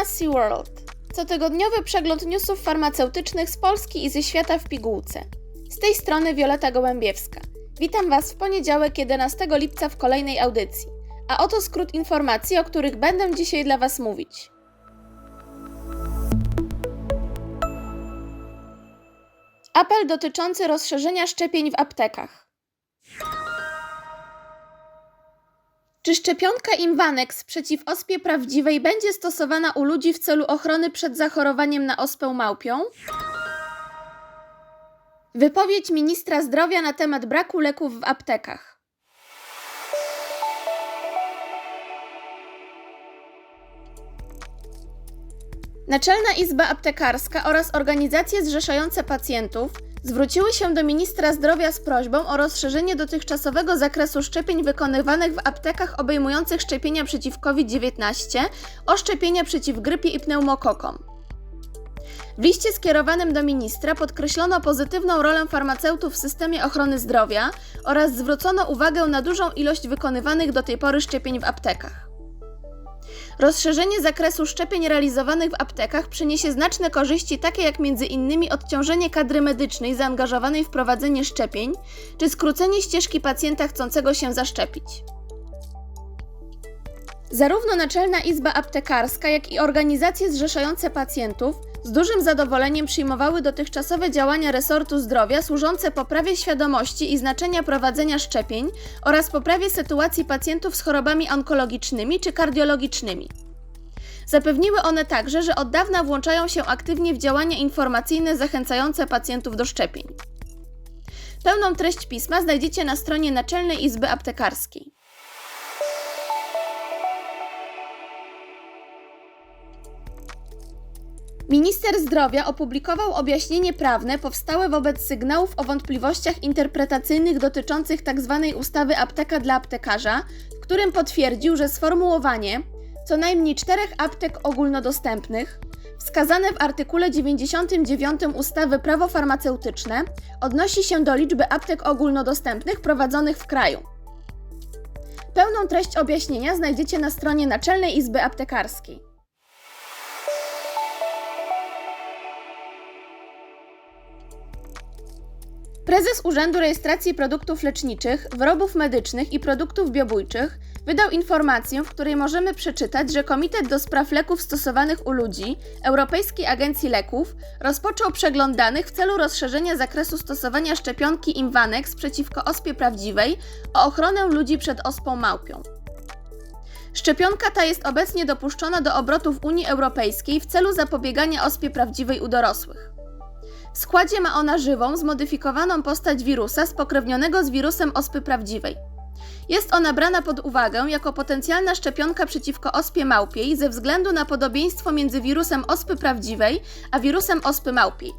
Pharmacy World. Cotygodniowy przegląd newsów farmaceutycznych z Polski i ze świata w pigułce. Z tej strony Wioleta Gołębiewska. Witam Was w poniedziałek 11 lipca w kolejnej audycji. A oto skrót informacji, o których będę dzisiaj dla Was mówić. Apel dotyczący rozszerzenia szczepień w aptekach. Czy szczepionka Imvanex przeciw ospie prawdziwej będzie stosowana u ludzi w celu ochrony przed zachorowaniem na ospę małpią? Wypowiedź ministra zdrowia na temat braku leków w aptekach. Naczelna Izba Aptekarska oraz organizacje zrzeszające pacjentów zwróciły się do ministra zdrowia z prośbą o rozszerzenie dotychczasowego zakresu szczepień wykonywanych w aptekach obejmujących szczepienia przeciw COVID-19 o szczepienia przeciw grypie i pneumokokom. W liście skierowanym do ministra podkreślono pozytywną rolę farmaceutów w systemie ochrony zdrowia oraz zwrócono uwagę na dużą ilość wykonywanych do tej pory szczepień w aptekach. Rozszerzenie zakresu szczepień realizowanych w aptekach przyniesie znaczne korzyści, takie jak m.in. odciążenie kadry medycznej zaangażowanej w prowadzenie szczepień, czy skrócenie ścieżki pacjenta chcącego się zaszczepić. Zarówno Naczelna Izba Aptekarska, jak i organizacje zrzeszające pacjentów z dużym zadowoleniem przyjmowały dotychczasowe działania resortu zdrowia służące poprawie świadomości i znaczenia prowadzenia szczepień oraz poprawie sytuacji pacjentów z chorobami onkologicznymi czy kardiologicznymi. Zapewniły one także, że od dawna włączają się aktywnie w działania informacyjne zachęcające pacjentów do szczepień. Pełną treść pisma znajdziecie na stronie Naczelnej Izby Aptekarskiej. Minister zdrowia opublikował objaśnienie prawne powstałe wobec sygnałów o wątpliwościach interpretacyjnych dotyczących tzw. ustawy apteka dla aptekarza, w którym potwierdził, że sformułowanie co najmniej czterech aptek ogólnodostępnych, wskazane w artykule 99 ustawy Prawo farmaceutyczne, odnosi się do liczby aptek ogólnodostępnych prowadzonych w kraju. Pełną treść objaśnienia znajdziecie na stronie Naczelnej Izby Aptekarskiej. Prezes Urzędu Rejestracji Produktów Leczniczych, Wyrobów Medycznych i Produktów Biobójczych wydał informację, w której możemy przeczytać, że Komitet do Spraw Leków Stosowanych u Ludzi Europejskiej Agencji Leków rozpoczął przegląd danych w celu rozszerzenia zakresu stosowania szczepionki Imvanex przeciwko ospie prawdziwej o ochronę ludzi przed ospą małpią. Szczepionka ta jest obecnie dopuszczona do obrotu w Unii Europejskiej w celu zapobiegania ospie prawdziwej u dorosłych. W składzie ma ona żywą, zmodyfikowaną postać wirusa spokrewnionego z wirusem ospy prawdziwej. Jest ona brana pod uwagę jako potencjalna szczepionka przeciwko ospie małpiej ze względu na podobieństwo między wirusem ospy prawdziwej a wirusem ospy małpiej.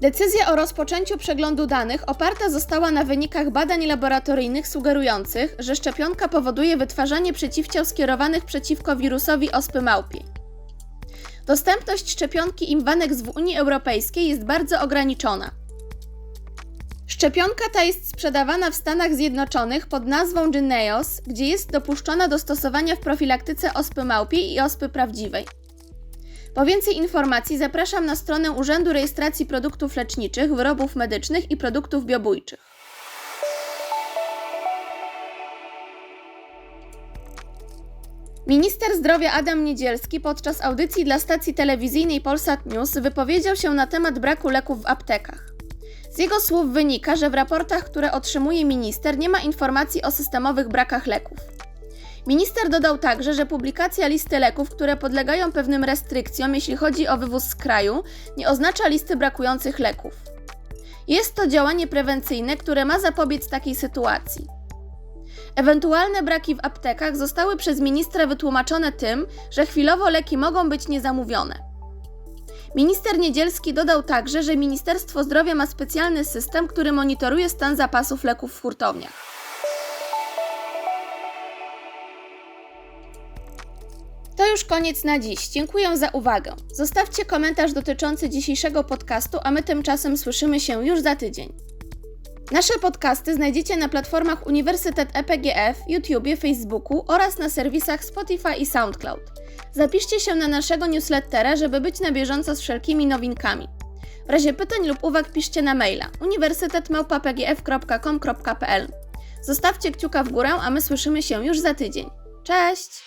Decyzja o rozpoczęciu przeglądu danych oparta została na wynikach badań laboratoryjnych sugerujących, że szczepionka powoduje wytwarzanie przeciwciał skierowanych przeciwko wirusowi ospy małpiej. Dostępność szczepionki Imvanex w Unii Europejskiej jest bardzo ograniczona. Szczepionka ta jest sprzedawana w Stanach Zjednoczonych pod nazwą Jynneos, gdzie jest dopuszczona do stosowania w profilaktyce ospy małpiej i ospy prawdziwej. Po więcej informacji zapraszam na stronę Urzędu Rejestracji Produktów Leczniczych, Wyrobów Medycznych i Produktów Biobójczych. Minister zdrowia Adam Niedzielski podczas audycji dla stacji telewizyjnej Polsat News wypowiedział się na temat braku leków w aptekach. Z jego słów wynika, że w raportach, które otrzymuje minister, nie ma informacji o systemowych brakach leków. Minister dodał także, że publikacja listy leków, które podlegają pewnym restrykcjom, jeśli chodzi o wywóz z kraju, nie oznacza listy brakujących leków. Jest to działanie prewencyjne, które ma zapobiec takiej sytuacji. Ewentualne braki w aptekach zostały przez ministra wytłumaczone tym, że chwilowo leki mogą być niezamówione. Minister Niedzielski dodał także, że Ministerstwo Zdrowia ma specjalny system, który monitoruje stan zapasów leków w hurtowniach. To już koniec na dziś. Dziękuję za uwagę. Zostawcie komentarz dotyczący dzisiejszego podcastu, a my tymczasem słyszymy się już za tydzień. Nasze podcasty znajdziecie na platformach Uniwersytet EPGF, YouTube, Facebooku oraz na serwisach Spotify i SoundCloud. Zapiszcie się na naszego newslettera, żeby być na bieżąco z wszelkimi nowinkami. W razie pytań lub uwag piszcie na maila uniwersytetmałpa.pgf.com.pl Zostawcie kciuka w górę, a my słyszymy się już za tydzień. Cześć!